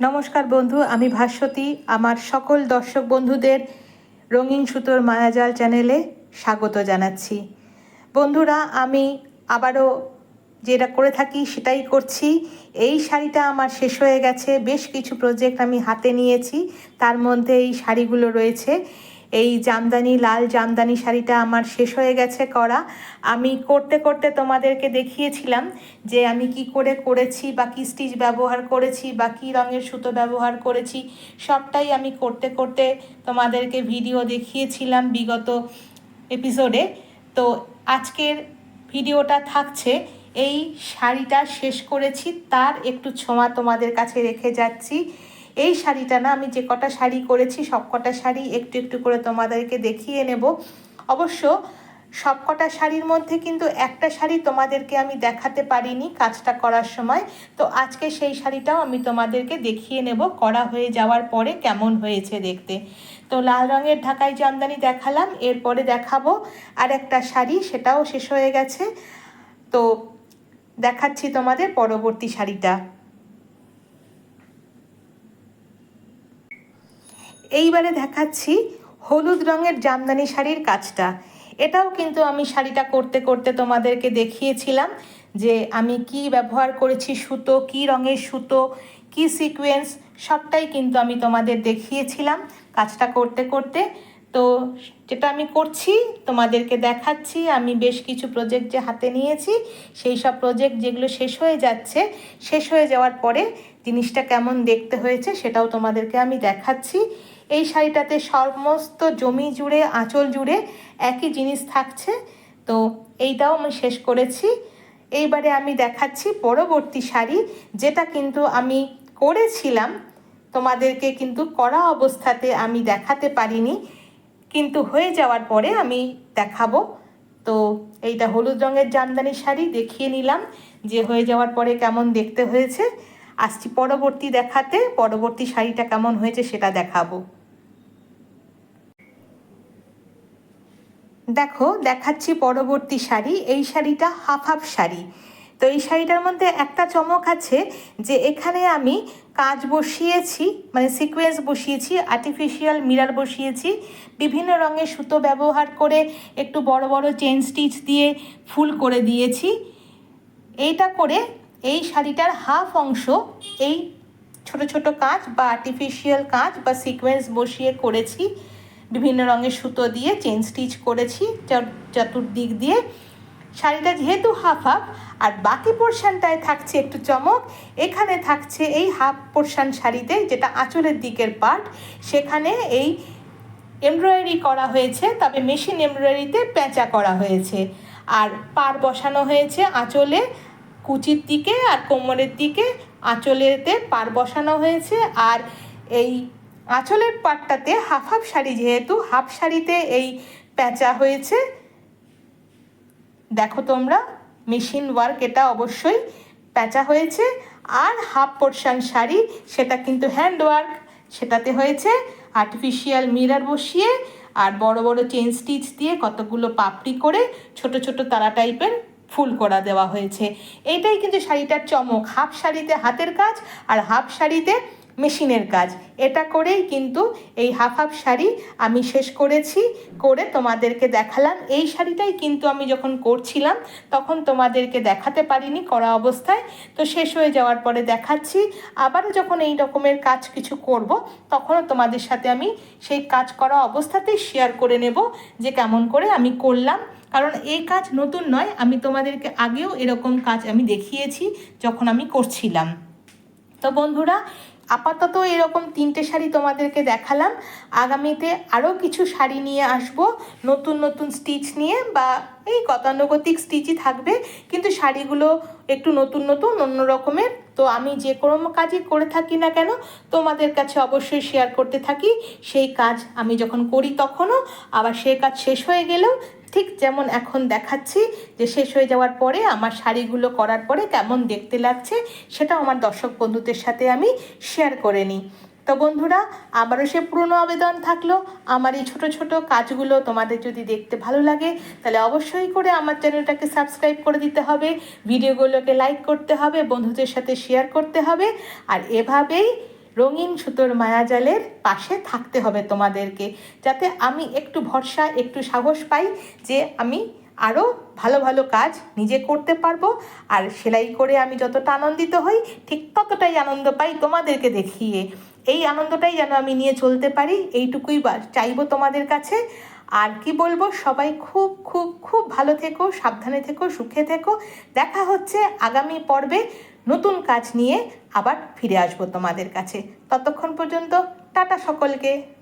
নমস্কার বন্ধু, আমি ভাস্বতী। আমার সকল দর্শক বন্ধুদের রঙিন সুতোর মায়াজাল চ্যানেলে স্বাগত জানাচ্ছি। বন্ধুরা, আমি আবারও যেটা করে থাকি সেটাই করছি। এই শাড়িটা আমার শেষ হয়ে গেছে। বেশ কিছু প্রজেক্ট আমি হাতে নিয়েছি। তার মধ্যে এই শাড়িগুলো রয়েছে। এই জামদানি, লাল জামদানি শাড়িটা আমার শেষ হয়ে গেছে করা। আমি করতে করতে তোমাদেরকে দেখিয়েছিলাম যে আমি কি করে করেছি বা কী স্টিচ ব্যবহার করেছি বা কী রঙের সুতো ব্যবহার করেছি, সবটাই আমি করতে করতে তোমাদেরকে ভিডিও দেখিয়েছিলাম বিগত এপিসোডে। তো আজকের ভিডিওটা থাকছে, এই শাড়িটা শেষ করেছি, তার একটু ছোঁয়া তোমাদের কাছে রেখে যাচ্ছি। এই শাড়িটা না, আমি যে কটা শাড়ি করেছি, সব কটা শাড়ি একটু একটু করে তোমাদেরকে দেখিয়ে নেব। অবশ্য সব কটা শাড়ির মধ্যে কিন্তু একটা শাড়ি তোমাদেরকে আমি দেখাতে পারিনি কাজটা করার সময়। তো আজকে সেই শাড়িটাও আমি তোমাদেরকে দেখিয়ে নেব, করা হয়ে যাওয়ার পরে কেমন হয়েছে দেখতে। তো লাল রঙের ঢাকাই জামদানি দেখালাম, এরপরে দেখাবো আর একটা শাড়ি, সেটাও শেষ হয়ে গেছে। তো দেখাচ্ছি তোমাদের পরবর্তী শাড়িটা। এইবারে দেখাচ্ছি হলুদ রঙের জামদানি শাড়ির কাজটা। এটাও কিন্তু আমি শাড়িটা করতে করতে তোমাদেরকে দেখিয়েছিলাম যে আমি কি ব্যবহার করেছি, সুতো, কি রঙের সুতো, কি সিকোয়েন্স সবটাই কিন্তু আমি তোমাদের দেখিয়েছিলাম কাজটা করতে করতে। তো যেটা আমি করছি, তোমাদেরকে দেখাচ্ছি, আমি বেশ কিছু প্রজেক্ট যে হাতে নিয়েছি, সেই সব প্রজেক্ট যেগুলো শেষ হয়ে যাচ্ছে, শেষ হয়ে যাওয়ার পরে জিনিসটা কেমন দেখতে হয়েছে সেটাও তোমাদেরকে আমি দেখাচ্ছি। এই শাড়িটাতে সমস্ত জমি জুড়ে, আঁচল জুড়ে একই জিনিস থাকছে। তো এইটাও আমি শেষ করেছি। এইবারে আমি দেখাচ্ছি পরবর্তী শাড়ি, যেটা কিন্তু আমি করেছিলাম। তোমাদেরকে কিন্তু করা অবস্থাতে আমি দেখাতে পারিনি। কিন্তু হয়ে যাওয়ার পরে আমি দেখাবো। তো এইটা হলুদ রঙের জামদানি শাড়ি, দেখিয়ে নিলাম যে হয়ে যাওয়ার পরে কেমন দেখতে হয়েছে। আসছি পরবর্তী দেখাতে, পরবর্তী শাড়িটা কেমন হয়েছে সেটা দেখাবো। দেখো, দেখাচ্ছি পরবর্তী শাড়ি। এই শাড়িটা হাফ হাফ শাড়ি। তো এই শাড়িটার মধ্যে একটা চমক আছে যে এখানে আমি কাজ বসিয়েছি মানে সিকোয়েন্স বসিয়েছি আর্টিফিশিয়াল মিরার বসিয়েছি, বিভিন্ন রঙের সুতো ব্যবহার করে একটু বড় বড় চেন স্টিচ দিয়ে ফুল করে দিয়েছি। এইটা করে এই শাড়িটার হাফ অংশ এই ছোট ছোট কাজ বা আর্টিফিশিয়াল কাজ বা সিকোয়েন্স বসিয়ে করেছি। বিভিন্ন রঙের সুতো দিয়ে চেন স্টিচ করেছি চতুর্দিক দিয়ে। শাড়িটা যেহেতু হাফ হাফ আর বাকি পোর্শনটায় থাকছে একটু চমক, এখানে থাকছে এই হাফ পোর্শন শাড়িতে, যেটা আঁচলের দিকের পার্ট সেখানে এই এমব্রয়ডারি করা হয়েছে, তবে মেশিন এমব্রয়ডারিতে প্যাঁচা করা হয়েছে। আর পার বসানো হয়েছে আঁচলে, কুচির দিকে আর কোমরের দিকে, আঁচলেতে পার বসানো হয়েছে। আর এই আঁচলের পাটটাতে হাফ হাফ শাড়ি যেহেতু হাফ শাড়িতে এই প্যাঁচা হয়েছে। দেখো তোমরা মেশিন ওয়ার্ক এটা অবশ্যই প্যাঁচা হয়েছে। আর হাফ পোর্শন শাড়ি, সেটা কিন্তু হ্যান্ড ওয়ার্ক সেটাতে হয়েছে। আর্টিফিশিয়াল মিরার বসিয়ে, আর বড় বড় চেন স্টিচ দিয়ে কতগুলো পাপড়ি করে ছোট ছোট তারা টাইপের ফুল করা দেওয়া হয়েছে। এইটাই কিন্তু শাড়িটার চমক। হাফ শাড়িতে হাতের কাজ, আর হাফ শাড়িতে মেশিনের কাজ। এটা করেই কিন্তু এই হাফ হাফ শাড়ি আমি শেষ করেছি, করে তোমাদেরকে দেখালাম। এই শাড়িটাই কিন্তু আমি যখন করছিলাম, তখন তোমাদেরকে দেখাতে পারিনি করা অবস্থায়। তো শেষ হয়ে যাওয়ার পরে দেখাচ্ছি। আবারও যখন এই রকমের কাজ কিছু করব, তখনও তোমাদের সাথে আমি সেই কাজ করা অবস্থাতেই শেয়ার করে নেব যে কেমন করে আমি করলাম। কারণ এই কাজ নতুন নয়, আমি তোমাদেরকে আগেও এরকম কাজ আমি দেখিয়েছি যখন আমি করছিলাম। তো বন্ধুরা আপাতত এরকম তিনটে শাড়ি তোমাদেরকে দেখালাম। আগামীতে আরও কিছু শাড়ি নিয়ে আসব, নতুন নতুন স্টিচ নিয়ে বা এই গতানুগতিক স্টিচই থাকবে, কিন্তু শাড়িগুলো একটু নতুন নতুন, অন্য রকমের। তো আমি যে কোনো কাজই করে থাকি না কেন, তোমাদের কাছে অবশ্যই শেয়ার করতে থাকি। সেই কাজ আমি যখন করি তখনও, আবার সেই কাজ শেষ হয়ে গেলেও ঠিক যেমন এখন দেখাচ্ছি যে শেষ হয়ে যাওয়ার পরে আমার শাড়িগুলো করার পরে কেমন দেখতে লাগছে সেটাও আমার দর্শক বন্ধুদের সাথে আমি শেয়ার করে নিই। তো বন্ধুরা, আবারও সে পুরনো আবেদন থাকল। আমার এই ছোট ছোট কাজগুলো তোমাদের যদি দেখতে ভালো লাগে, তাহলে অবশ্যই করে আমার চ্যানেলটাকে সাবস্ক্রাইব করে দিতে হবে, ভিডিওগুলোকে লাইক করতে হবে, বন্ধুদের সাথে শেয়ার করতে হবে। আর এভাবেই রঙিন সুতোর মায়াজালের পাশে থাকতে হবে তোমাদেরকে, যাতে আমি একটু ভরসা, একটু সাহস পাই যে আমি আরও ভালো ভালো কাজ নিজে করতে পারব। আর সেলাই করে আমি যতটা আনন্দিত হই, ঠিক ততটাই আনন্দ পাই তোমাদেরকে দেখিয়ে। এই আনন্দটাই যেন আমি নিয়ে চলতে পারি, এইটুকুই চাইব তোমাদের কাছে। আর কি বলব, সবাই খুব খুব খুব ভালো থেকো, সাবধানে থেকো, সুখে থেকো। দেখা হচ্ছে আগামী পর্বে নতুন কাজ নিয়ে আবার ফিরে আসব তোমাদের কাছে। ততক্ষণ পর্যন্ত টাটা সকলকে।